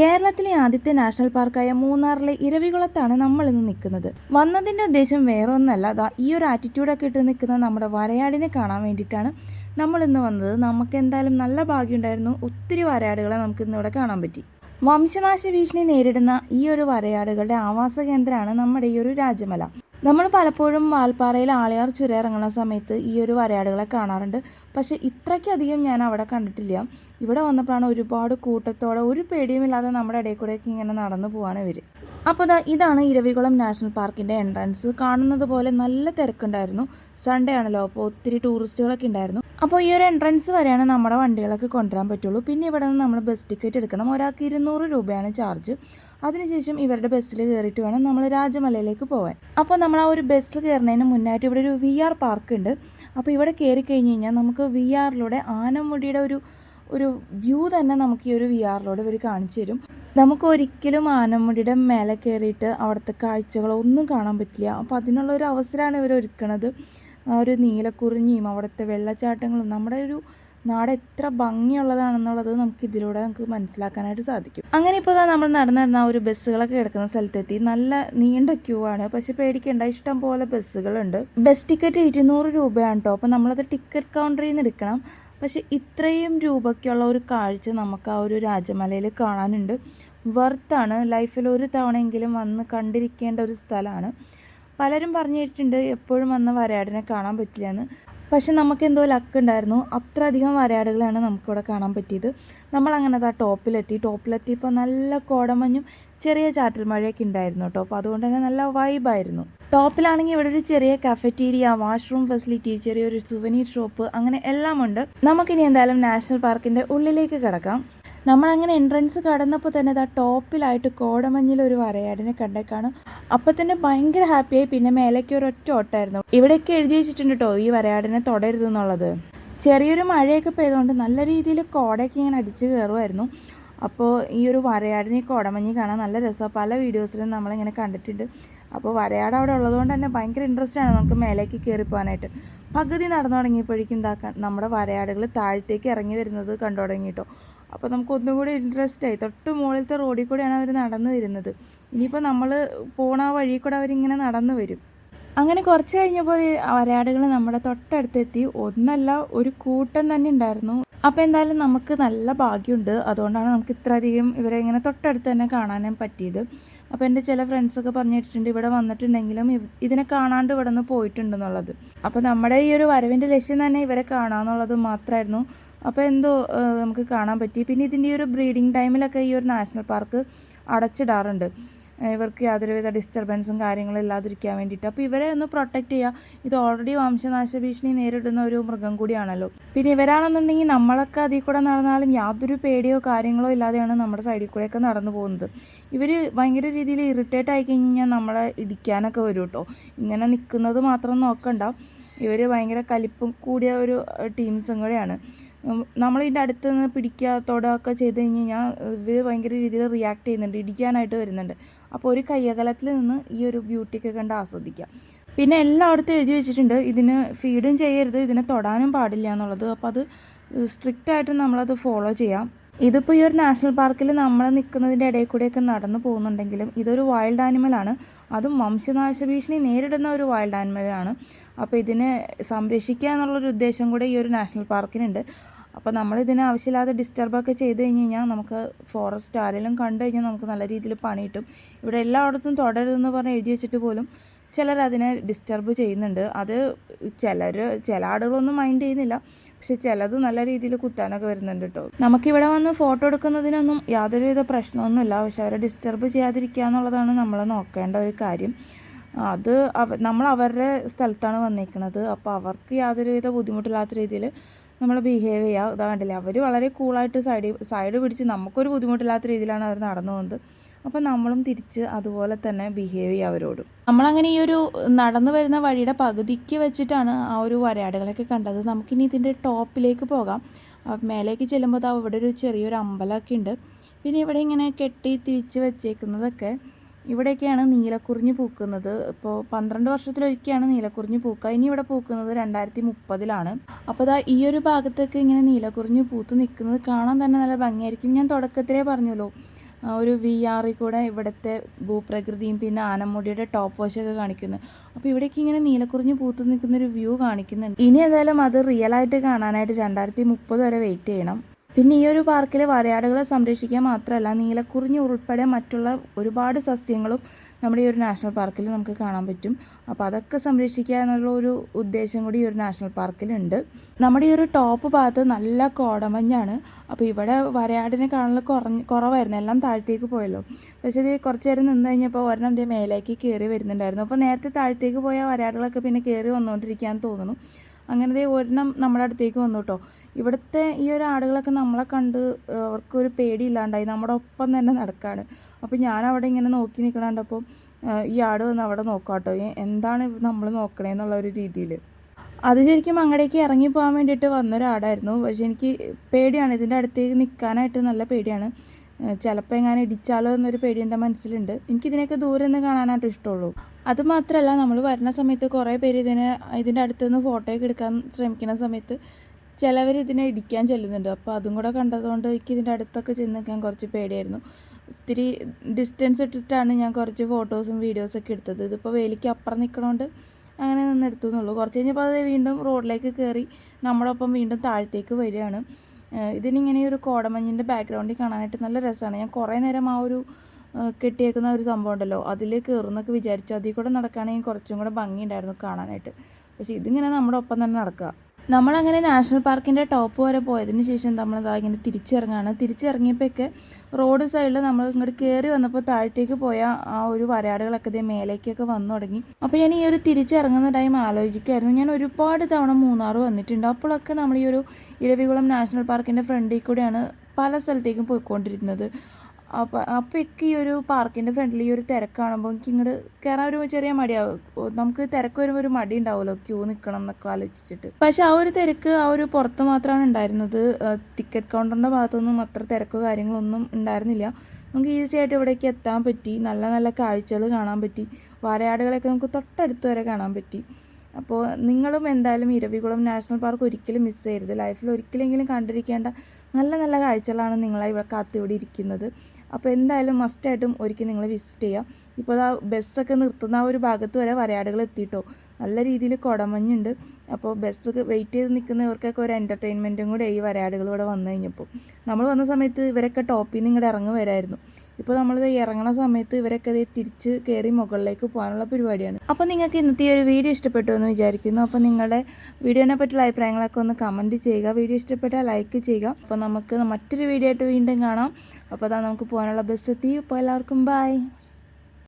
കേരളത്തിലെ ആദ്യത്തെ നാഷണൽ പാർക്കായ മൂന്നാറിലെ ഇരവികുളത്താണ് നമ്മൾ ഇന്ന് നിൽക്കുന്നത്. വന്നതിന്റെ ഉദ്ദേശം വേറെ ഒന്നല്ല അതാ ഈ ഒരു ആറ്റിറ്റ്യൂഡൊക്കെ ഇട്ട് നിൽക്കുന്ന നമ്മുടെ വരയാടിനെ കാണാൻ വേണ്ടിയിട്ടാണ് നമ്മൾ ഇന്ന് വന്നത്. നമുക്ക് എന്തായാലും നല്ല ഭാഗ്യമുണ്ടായിരുന്നു. ഒത്തിരി വരയാടുകളെ നമുക്ക് ഇന്നിവിടെ കാണാൻ പറ്റി. വംശനാശ ഭീഷണി നേരിടുന്ന ഈ ഒരു വരയാടുകളുടെ ആവാസ കേന്ദ്രമാണ് നമ്മുടെ ഈ ഒരു രാജമല. നമ്മൾ പലപ്പോഴും വാൽപ്പാറയിൽ ആളിയാർ ചുരം ഇറങ്ങുന്ന സമയത്ത് ഈ ഒരു വരയാടുകളെ കാണാറുണ്ട്. പക്ഷേ ഇത്രയ്ക്കധികം ഞാൻ അവിടെ കണ്ടിട്ടില്ല. ഇവിടെ വന്നപ്പോഴാണ് ഒരുപാട് കൂട്ടത്തോടെ ഒരു പേടിയുമില്ലാതെ നമ്മുടെ ഇടയിൽ കൂടെയൊക്കെ ഇങ്ങനെ നടന്നു പോവാണ് ഇവർ അപ്പോൾ ദാ ഇതാണ് ഇരവികുളം നാഷണൽ പാർക്കിന്റെ എൻട്രൻസ്. കാണുന്നത് പോലെ നല്ല തിരക്കുണ്ടായിരുന്നു. സൺഡേ ആണല്ലോ അപ്പോൾ ഒത്തിരി ടൂറിസ്റ്റുകളൊക്കെ ഉണ്ടായിരുന്നു. അപ്പോൾ ഈ ഒരു എൻട്രൻസ് വരെയാണ് നമ്മുടെ വണ്ടികളൊക്കെ കൊണ്ടുവരാൻ പറ്റുള്ളൂ. പിന്നെ ഇവിടെ നിന്ന് നമ്മൾ ബസ് ടിക്കറ്റ് എടുക്കണം. ഒരാൾക്ക് ഇരുന്നൂറ് രൂപയാണ് ചാർജ്. അതിനുശേഷം ഇവരുടെ ബസ്സിൽ കയറിയിട്ട് വേണം നമ്മൾ രാജമലയിലേക്ക് പോകാൻ അപ്പോൾ നമ്മൾ ആ ഒരു ബസ് കയറുന്നതിന് മുന്നായിട്ട് ഇവിടെ ഒരു വി ആർ പാർക്ക് ഉണ്ട്. അപ്പോൾ ഇവിടെ കയറി കഴിഞ്ഞ് കഴിഞ്ഞാൽ നമുക്ക് വി ആറിലൂടെ ആനമുടിയുടെ ഒരു ഒരു വ്യൂ തന്നെ നമുക്ക് ഈ ഒരു വി ആറിലൂടെ ഇവർ കാണിച്ചു തരും നമുക്ക് ഒരിക്കലും ആനമുടിയുടെ മേലെ കയറിയിട്ട് അവിടുത്തെ കാഴ്ചകളോ ഒന്നും കാണാൻ പറ്റില്ല. അപ്പോൾ അതിനുള്ള ഒരു അവസരമാണ് ഇവർ ഒരുക്കണത് ഒരു നീലക്കുറിഞ്ഞിയും അവിടുത്തെ വെള്ളച്ചാട്ടങ്ങളും നമ്മുടെ ഒരു നാട് എത്ര ഭംഗിയുള്ളതാണെന്നുള്ളത് നമുക്ക് ഇതിലൂടെ നമുക്ക് മനസ്സിലാക്കാനായിട്ട് സാധിക്കും. അങ്ങനെ ഇപ്പോൾ നമ്മൾ നടന്ന് നടന്ന ഒരു ബസ്സുകളൊക്കെ കിടക്കുന്ന സ്ഥലത്തെത്തി. നല്ല നീണ്ട ക്യൂ ആണ്. പക്ഷെ പേടിക്കേണ്ട ഇഷ്ടം പോലെ ബസ്സുകളുണ്ട്. ബസ് ടിക്കറ്റ് ഇരുന്നൂറ് രൂപയാണ് കേട്ടോ അപ്പോൾ നമ്മളത് ടിക്കറ്റ് കൗണ്ടറിൽ നിന്ന് എടുക്കണം. പക്ഷെ ഇത്രയും രൂപയ്ക്കുള്ള ഒരു കാഴ്ച നമുക്ക് ആ ഒരു രാജമലയിൽ കാണാനുണ്ട്. വർത്താണ്. ലൈഫിൽ ഒരു തവണയെങ്കിലും വന്ന് കണ്ടിരിക്കേണ്ട ഒരു സ്ഥലമാണ്. പലരും പറഞ്ഞു വെച്ചിട്ടുണ്ട് എപ്പോഴും വന്ന് വരാടിനെ കാണാൻ പറ്റില്ല എന്ന്. പക്ഷെ നമുക്ക് എന്തോ ലക്ക് ഉണ്ടായിരുന്നു അത്രയധികം വരയാടുകളാണ് നമുക്കിവിടെ കാണാൻ പറ്റിയത്. നമ്മളങ്ങനെ ആ ടോപ്പിലെത്തി. ടോപ്പിലെത്തിയപ്പോൾ നല്ല കോടമഞ്ഞും ചെറിയ ചാറ്റൽ മഴയൊക്കെ ഉണ്ടായിരുന്നു കേട്ടോ. അപ്പോൾ അതുകൊണ്ട് തന്നെ നല്ല വൈബായിരുന്നു. ടോപ്പിലാണെങ്കിൽ ഇവിടെ ഒരു ചെറിയ കഫറ്റീരിയ വാഷ്റൂം ഫെസിലിറ്റി ചെറിയൊരു സുവനീർ ഷോപ്പ് അങ്ങനെ എല്ലാം ഉണ്ട് നമുക്കിനി എന്തായാലും നാഷണൽ പാർക്കിന്റെ ഉള്ളിലേക്ക് കിടക്കാം. നമ്മളങ്ങനെ എൻട്രൻസ് കടന്നപ്പോൾ തന്നെ ഇതാ ടോപ്പിലായിട്ട് കോടമഞ്ഞിൽ ഒരു വരയാടിനെ കണ്ടേ കാണും. അപ്പം തന്നെ ഭയങ്കര ഹാപ്പിയായി പിന്നെ മേലേക്ക് ഒരു ഒറ്റ ഓട്ടായിരുന്നു ഇവിടെയൊക്കെ എഴുതി വെച്ചിട്ടുണ്ട് കേട്ടോ ഈ വരയാടിനെ തുടരുത് എന്നുള്ളത്. ചെറിയൊരു മഴയൊക്കെ പെയ്തുകൊണ്ട് നല്ല രീതിയിൽ കോടയൊക്കെ ഇങ്ങനെ അടിച്ച് കയറുമായിരുന്നു അപ്പോൾ ഈ ഒരു വരയാടിനെ കോടമഞ്ഞി കാണാൻ നല്ല രസമാണ് പല വീഡിയോസിലും നമ്മളിങ്ങനെ കണ്ടിട്ടുണ്ട്. അപ്പോൾ വരയാട് അവിടെ ഉള്ളതുകൊണ്ട് തന്നെ ഭയങ്കര ഇൻട്രസ്റ്റ് ആണ് നമുക്ക് മേലേക്ക് കയറി പോകാനായിട്ട്. പകുതി നടന്നു തുടങ്ങിയപ്പോഴേക്കും ഇതാക്കാൻ നമ്മുടെ വരയാടുകൾ താഴത്തേക്ക് ഇറങ്ങി വരുന്നത് കണ്ടു തുടങ്ങി കേട്ടോ അപ്പോൾ നമുക്ക് ഒന്നും കൂടി ഇൻട്രസ്റ്റ് ആയി. തൊട്ട് മുകളിലത്തെ റോഡിൽ കൂടെയാണ് അവർ നടന്നു വരുന്നത്. ഇനിയിപ്പോൾ നമ്മൾ പോണ ആ വഴി കൂടെ അവരിങ്ങനെ നടന്നു വരും. അങ്ങനെ കുറച്ച് കഴിഞ്ഞപ്പോൾ വരാടുകൾ നമ്മുടെ തൊട്ടടുത്തെത്തി. ഒന്നല്ല ഒരു കൂട്ടം തന്നെ ഉണ്ടായിരുന്നു. അപ്പോൾ എന്തായാലും നമുക്ക് നല്ല ഭാഗ്യമുണ്ട്. അതുകൊണ്ടാണ് നമുക്ക് ഇത്രയധികം ഇവരെ ഇങ്ങനെ തൊട്ടടുത്ത് തന്നെ കാണാനും പറ്റിയത്. അപ്പോൾ എന്റെ ചില ഫ്രണ്ട്സൊക്കെ പറഞ്ഞു വെച്ചിട്ടുണ്ട് ഇവിടെ വന്നിട്ടുണ്ടെങ്കിലും ഇതിനെ കാണാണ്ട് ഇവിടെ നിന്ന് പോയിട്ടുണ്ടെന്നുള്ളത്. അപ്പോൾ നമ്മുടെ ഈ ഒരു വരവിന്റെ ലക്ഷ്യം തന്നെ ഇവരെ കാണാമെന്നുള്ളത് മാത്രമായിരുന്നു അപ്പോൾ എന്തോ നമുക്ക് കാണാൻ പറ്റി. പിന്നെ ഇതിന്റെ ഒരു ബ്രീഡിങ് ടൈമിലൊക്കെ ഈ ഒരു നാഷണൽ പാർക്ക് അടച്ചിടാറുണ്ട്. ഇവർക്ക് യാതൊരുവിധ ഡിസ്റ്റർബൻസും കാര്യങ്ങളും ഇല്ലാതിരിക്കാൻ വേണ്ടിയിട്ട്. അപ്പോൾ ഇവരെ ഒന്ന് പ്രൊട്ടക്റ്റ് ചെയ്യുക ഇത് ഓൾറെഡി വംശനാശ ഭീഷണി നേരിടുന്ന ഒരു മൃഗം കൂടിയാണല്ലോ. പിന്നെ ഇവരാണെന്നുണ്ടെങ്കിൽ നമ്മളൊക്കെ അതിൽ കൂടെ നടന്നാലും യാതൊരു പേടിയോ കാര്യങ്ങളോ ഇല്ലാതെയാണ് നമ്മുടെ സൈഡിൽ കൂടെയൊക്കെ നടന്നു പോകുന്നത്. ഇവർ ഭയങ്കര രീതിയിൽ ഇറിറ്റേറ്റ് ആയി കഴിഞ്ഞാൽ നമ്മളെ ഇടിക്കാനൊക്കെ വരും കേട്ടോ. ഇങ്ങനെ നിൽക്കുന്നത് മാത്രം നോക്കണ്ട. ഇവർ ഭയങ്കര കലിപ്പും കൂടിയ ഒരു ടീംസും കൂടെയാണ്. നമ്മളിതിന്റെ അടുത്ത് നിന്ന് പിടിക്കാത്തോടൊക്കെ ചെയ്ത് കഴിഞ്ഞ് കഴിഞ്ഞാൽ ഇവർ ഭയങ്കര രീതിയിൽ റിയാക്ട് ചെയ്യുന്നുണ്ട് ഇടിക്കാനായിട്ട് വരുന്നുണ്ട്. അപ്പോൾ ഒരു കയ്യകലത്തിൽ നിന്ന് ഈ ഒരു ബ്യൂട്ടിയൊക്കെ കണ്ട് ആസ്വദിക്കാം. പിന്നെ എല്ലായിടത്തും എഴുതി വെച്ചിട്ടുണ്ട് ഇതിന് ഫീഡും ചെയ്യരുത് ഇതിനെ തൊടാനും പാടില്ല എന്നുള്ളത്. അപ്പോൾ അത് സ്ട്രിക്റ്റ് ആയിട്ട് നമ്മളത് ഫോളോ ചെയ്യാം. ഇതിപ്പോൾ ഈ ഒരു നാഷണൽ പാർക്കിൽ നമ്മൾ നിൽക്കുന്നതിന്റെ ഇടയിൽ കൂടെയൊക്കെ നടന്നു പോകുന്നുണ്ടെങ്കിലും ഇതൊരു വൈൽഡ് ആനിമലാണ് അതും വംശനാശ ഭീഷണി നേരിടുന്ന ഒരു വൈൽഡ് ആനിമലാണ് അപ്പോൾ ഇതിനെ സംരക്ഷിക്കുക എന്നുള്ളൊരു ഉദ്ദേശം കൂടെ ഈ ഒരു നാഷണൽ പാർക്കിനുണ്ട്. അപ്പോൾ നമ്മൾ ഇതിനെ ആവശ്യമില്ലാതെ ഡിസ്റ്റർബൊക്കെ ചെയ്ത് കഴിഞ്ഞ് കഴിഞ്ഞാൽ നമുക്ക് ഫോറസ്റ്റ് ആരെങ്കിലും കണ്ടു കഴിഞ്ഞാൽ നമുക്ക് നല്ല രീതിയിൽ പണി കിട്ടും. ഇവിടെ എല്ലായിടത്തും തുടരുതെന്ന് പറഞ്ഞ് എഴുതി വെച്ചിട്ട് പോലും ചിലർ അതിനെ ഡിസ്റ്റർബ് ചെയ്യുന്നുണ്ട്. അത് ചിലർ ചില ആടുകളൊന്നും മൈൻഡ് ചെയ്യുന്നില്ല. പക്ഷെ ചിലത് നല്ല രീതിയിൽ കുത്താനൊക്കെ വരുന്നുണ്ട് കേട്ടോ. നമുക്കിവിടെ വന്ന് ഫോട്ടോ എടുക്കുന്നതിനൊന്നും യാതൊരുവിധ പ്രശ്നമൊന്നുമില്ല. പക്ഷെ അവരെ ഡിസ്റ്റർബ് ചെയ്യാതിരിക്കുക എന്നുള്ളതാണ് നമ്മൾ നോക്കേണ്ട ഒരു കാര്യം. അത് അവ നമ്മൾ അവരുടെ സ്ഥലത്താണ് വന്നിരിക്കുന്നത് അപ്പോൾ അവർക്ക് യാതൊരുവിധ ബുദ്ധിമുട്ടില്ലാത്ത രീതിയിൽ നമ്മൾ ബിഹേവ് ചെയ്യുക ഇതാ കണ്ടില്ലേ അവർ വളരെ കൂളായിട്ട് സൈഡ് സൈഡ് പിടിച്ച് നമുക്കൊരു ബുദ്ധിമുട്ടില്ലാത്ത രീതിയിലാണ് അവർ നടന്നു പോകുന്നത്. അപ്പോൾ നമ്മളും തിരിച്ച് അതുപോലെ തന്നെ ബിഹേവ് ചെയ്യുക അവരോട്. നമ്മളങ്ങനെ ഈ ഒരു നടന്നു വരുന്ന വഴിയുടെ പകുതിക്ക് വെച്ചിട്ടാണ് ആ ഒരു വരയാടുകളൊക്കെ കണ്ടത്. നമുക്കിനി ഇതിന്റെ ടോപ്പിലേക്ക് പോകാം. മേലേക്ക് ചെല്ലുമ്പോൾ അവിടെ ഒരു ചെറിയൊരു അമ്പലമൊക്കെ ഉണ്ട്. പിന്നെ ഇവിടെ ഇങ്ങനെ കെട്ടി തിരിച്ച് വെച്ചേക്കുന്നതൊക്കെ ഇവിടെയൊക്കെയാണ് നീലക്കുറിഞ്ഞി പൂക്കുന്നത്. ഇപ്പോൾ പന്ത്രണ്ട് വർഷത്തിലൊരിക്കലാണ് നീലക്കുറിഞ്ഞി പൂക്കുക ഇനി ഇവിടെ പൂക്കുന്നത് രണ്ടായിരത്തി മുപ്പതിലാണ് അപ്പോൾ ദാ ഈ ഒരു ഭാഗത്തൊക്കെ ഇങ്ങനെ നീലക്കുറിഞ്ഞി പൂത്ത് നിൽക്കുന്നത് കാണാൻ തന്നെ നല്ല ഭംഗിയായിരിക്കും. ഞാൻ തുടക്കത്തിലേ പറഞ്ഞല്ലോ ഒരു വി ആറിൽ കൂടെ ഇവിടുത്തെ ഭൂപ്രകൃതിയും പിന്നെ ആനമുടിയുടെ ടോപ്പ് വാഷൊക്കെ കാണിക്കുന്നു. അപ്പോൾ ഇവിടേക്ക് ഇങ്ങനെ നീലക്കുറിഞ്ഞ് പൂത്ത് നിൽക്കുന്ന ഒരു വ്യൂ കാണിക്കുന്നുണ്ട്. ഇനി എന്തായാലും അത് റിയൽ ആയിട്ട് കാണാനായിട്ട് രണ്ടായിരത്തി മുപ്പത് വരെ വെയിറ്റ് ചെയ്യണം. പിന്നെ ഈ ഒരു പാർക്കിലെ വരയാടുകളെ സംരക്ഷിക്കാൻ മാത്രമല്ല നീലക്കുറിഞ്ഞി ഉൾപ്പെടെ മറ്റുള്ള ഒരുപാട് സസ്യങ്ങളും നമ്മുടെ ഈ ഒരു നാഷണൽ പാർക്കിൽ നമുക്ക് കാണാൻ പറ്റും. അപ്പോൾ അതൊക്കെ സംരക്ഷിക്കുക എന്നുള്ള ഒരു ഉദ്ദേശം കൂടി ഈ ഒരു നാഷണൽ പാർക്കിലുണ്ട് നമ്മുടെ ഈ ഒരു ടോപ്പ് ഭാഗത്ത് നല്ല കോടമഞ്ഞാണ്. അപ്പോൾ ഇവിടെ വരയാടിനെ കാണൽ കുറഞ്ഞ് കുറവായിരുന്നു. എല്ലാം താഴത്തേക്ക് പോയല്ലോ. പക്ഷേ ഇത് കുറച്ച് നേരം നിന്ന് കഴിഞ്ഞപ്പോൾ ഒരെണ്ണം ഇതേ മേലേക്ക് കയറി വരുന്നുണ്ടായിരുന്നു. അപ്പോൾ നേരത്തെ താഴത്തേക്ക് പോയ വരയാടുകളൊക്കെ പിന്നെ കയറി വന്നുകൊണ്ടിരിക്കാൻ തോന്നുന്നു. അങ്ങനെ ദേ ഒരെണ്ണം നമ്മുടെ അടുത്തേക്ക് വന്നു കേട്ടോ. ഇവിടുത്തെ ഈ ഒരു ആടുകളൊക്കെ നമ്മളെ കണ്ട് അവർക്കൊരു പേടിയില്ലാണ്ടായി. നമ്മുടെ ഒപ്പം തന്നെ നടക്കാണ്. അപ്പോൾ ഞാൻ അവിടെ ഇങ്ങനെ നോക്കി നിൽക്കണണ്ടപ്പോൾ ഈ ആട് വന്ന് അവിടെ നോക്കാം കേട്ടോ. എന്താണ് നമ്മൾ നോക്കണേന്നുള്ള ഒരു രീതിയിൽ അത് ശരിക്കും അങ്ങടേക്ക് ഇറങ്ങി പോകാൻ വേണ്ടിയിട്ട് വന്നൊരാടായിരുന്നു. പക്ഷെ എനിക്ക് പേടിയാണ്. ഇതിന്റെ അടുത്തേക്ക് നിൽക്കാനായിട്ട് നല്ല പേടിയാണ്. ചിലപ്പോൾ എങ്ങനെ ഇടിച്ചാലോ എന്നൊരു പേടി എന്റെ മനസ്സിലുണ്ട്. എനിക്കിതിനൊക്കെ ദൂരെ നിന്ന് കാണാനായിട്ട് ഇഷ്ടമുള്ളൂ. അത് മാത്രമല്ല നമ്മൾ വരുന്ന സമയത്ത് കുറേ പേര് ഇതിനെ ഇതിന്റെ അടുത്തുനിന്ന് ഫോട്ടോയൊക്കെ എടുക്കാൻ ശ്രമിക്കുന്ന സമയത്ത് ചിലവർ ഇതിനെ ഇടിക്കാൻ ചെല്ലുന്നുണ്ട്. അപ്പോൾ അതും കൂടെ കണ്ടതുകൊണ്ട് എനിക്ക് ഇതിന്റെ അടുത്തൊക്കെ ചെന്ന് നിൽക്കാൻ കുറച്ച് പേടിയായിരുന്നു. ഒത്തിരി ഡിസ്റ്റൻസ് ഇട്ടിട്ടാണ് ഞാൻ കുറച്ച് ഫോട്ടോസും വീഡിയോസൊക്കെ എടുത്തത്. ഇതിപ്പോൾ വേലിക്ക് അപ്പുറം നിൽക്കണോണ്ട് അങ്ങനെ നിന്ന് എടുത്തു എന്നുള്ളൂ കുറച്ച് കഴിഞ്ഞപ്പോൾ അത് വീണ്ടും റോഡിലേക്ക് കയറി നമ്മളൊപ്പം വീണ്ടും താഴത്തേക്ക് വരികയാണ്. ഇതിനിങ്ങനെ ഒരു കോടമഞ്ഞിന്റെ ബാക്ക്ഗ്രൗണ്ടിൽ കാണാനായിട്ട് നല്ല രസമാണ്. ഞാൻ കുറേ നേരം ആ ഒരു കെട്ടിയേക്കുന്ന ഒരു സംഭവം ഉണ്ടല്ലോ അതിൽ കയറുന്നൊക്കെ വിചാരിച്ചു അതിൽ കൂടെ നടക്കുകയാണെങ്കിൽ കുറച്ചും കൂടെ ഭംഗിയുണ്ടായിരുന്നു കാണാനായിട്ട്. പക്ഷേ ഇതിങ്ങനെ നമ്മുടെ ഒപ്പം തന്നെ നടക്കുക. നമ്മളങ്ങനെ നാഷണൽ പാർക്കിന്റെ ടോപ്പ് വരെ പോയതിന് ശേഷം നമ്മൾ അതാ ഇങ്ങനെ തിരിച്ചിറങ്ങാണ്. തിരിച്ചിറങ്ങിയപ്പോഴൊക്കെ റോഡ് സൈഡിൽ നമ്മൾ ഇങ്ങോട്ട് കയറി വന്നപ്പോൾ താഴത്തേക്ക് പോയ ആ ഒരു വരാടുകളൊക്കെ ഇതേ മേലേക്കൊക്കെ വന്നു തുടങ്ങി. അപ്പോൾ ഞാൻ ഈ ഒരു തിരിച്ചിറങ്ങുന്ന ടൈം ആലോചിക്കായിരുന്നു ഞാൻ ഒരുപാട് തവണ മൂന്നാർ വന്നിട്ടുണ്ട്. അപ്പോഴൊക്കെ നമ്മൾ ഈ ഒരു ഇരവികുളം നാഷണൽ പാർക്കിന്റെ ഫ്രണ്ടിൽ കൂടെയാണ് പല സ്ഥലത്തേക്കും പോയിക്കൊണ്ടിരുന്നത്. അപ്പോൾ എനിക്ക് ഈ ഒരു പാർക്കിന്റെ ഫ്രണ്ടിൽ ഈ ഒരു തിരക്ക് കാണുമ്പോൾ എനിക്ക് ഇങ്ങോട്ട് കയറാൻ ഒരു ചെറിയ മടിയാവും. നമുക്ക് തിരക്ക് വരുമ്പോൾ ഒരു മടി ഉണ്ടാവുമല്ലോ ക്യൂ നിൽക്കണം എന്നൊക്കെ ആലോചിച്ചിട്ട്. പക്ഷെ ആ ഒരു തിരക്ക് ആ ഒരു പുറത്ത് മാത്രമാണ് ഉണ്ടായിരുന്നത് ടിക്കറ്റ് കൗണ്ടറിന്റെ ഭാഗത്തൊന്നും അത്ര തിരക്കോ കാര്യങ്ങളൊന്നും ഉണ്ടായിരുന്നില്ല നമുക്ക് ഈസി ആയിട്ട് ഇവിടേക്ക് എത്താൻ പറ്റി. നല്ല നല്ല കാഴ്ചകൾ കാണാൻ പറ്റി. വരയാടുകളൊക്കെ നമുക്ക് തൊട്ടടുത്ത് വരെ കാണാൻ പറ്റി. അപ്പോൾ നിങ്ങളും എന്തായാലും ഇരവികുളം നാഷണൽ പാർക്ക് ഒരിക്കലും മിസ് ചെയ്യരുത്. ലൈഫിൽ ഒരിക്കലെങ്കിലും കണ്ടിരിക്കേണ്ട നല്ല നല്ല കാഴ്ചകളാണ് നിങ്ങളെ ഇവിടെ കാത്തിവിടെ ഇരിക്കുന്നത്. അപ്പോൾ എന്തായാലും മസ്റ്റായിട്ടും ഒരിക്കൽ നിങ്ങൾ വിസിറ്റ് ചെയ്യുക ഇപ്പോൾ ആ ബസ്സൊക്കെ നിർത്തുന്ന ആ ഒരു ഭാഗത്ത് വരെ വരയാടുകൾ എത്തിയിട്ടോ നല്ല രീതിയിൽ കുടമഞ്ഞുണ്ട്. അപ്പോൾ ബസ്സൊക്കെ വെയിറ്റ് ചെയ്ത് നിൽക്കുന്നവർക്കൊക്കെ ഒരു എന്റർടൈൻമെന്റും കൂടെ ഈ വരയാടുകൾ ഇവിടെ വന്നു കഴിഞ്ഞപ്പോൾ നമ്മൾ വന്ന സമയത്ത് ഇവരൊക്കെ ടോപ്പിൽ നിന്ന് ഇങ്ങോട്ട് ഇറങ്ങി വരായിരുന്നു ഇപ്പോൾ നമ്മളിത് ഇറങ്ങുന്ന സമയത്ത് ഇവരൊക്കെ ഇത് തിരിച്ച് കയറി മുകളിലേക്ക് പോകാനുള്ള പരിപാടിയാണ്. അപ്പോൾ നിങ്ങൾക്ക് ഇന്നത്തെ ഒരു വീഡിയോ ഇഷ്ടപ്പെട്ടു എന്ന് വിചാരിക്കുന്നു. അപ്പോൾ നിങ്ങളുടെ വീഡിയോനെ പറ്റിയുള്ള അഭിപ്രായങ്ങളൊക്കെ ഒന്ന് കമന്റ് ചെയ്യുക. വീഡിയോ ഇഷ്ടപ്പെട്ടാൽ ലൈക്ക് ചെയ്യുക. അപ്പോൾ നമുക്ക് മറ്റൊരു വീഡിയോ ആയിട്ട് വീണ്ടും കാണാം. അപ്പോൾ അതാ നമുക്ക് പോകാനുള്ള ബസ് എത്തി. അപ്പോൾ എല്ലാവർക്കും ബൈ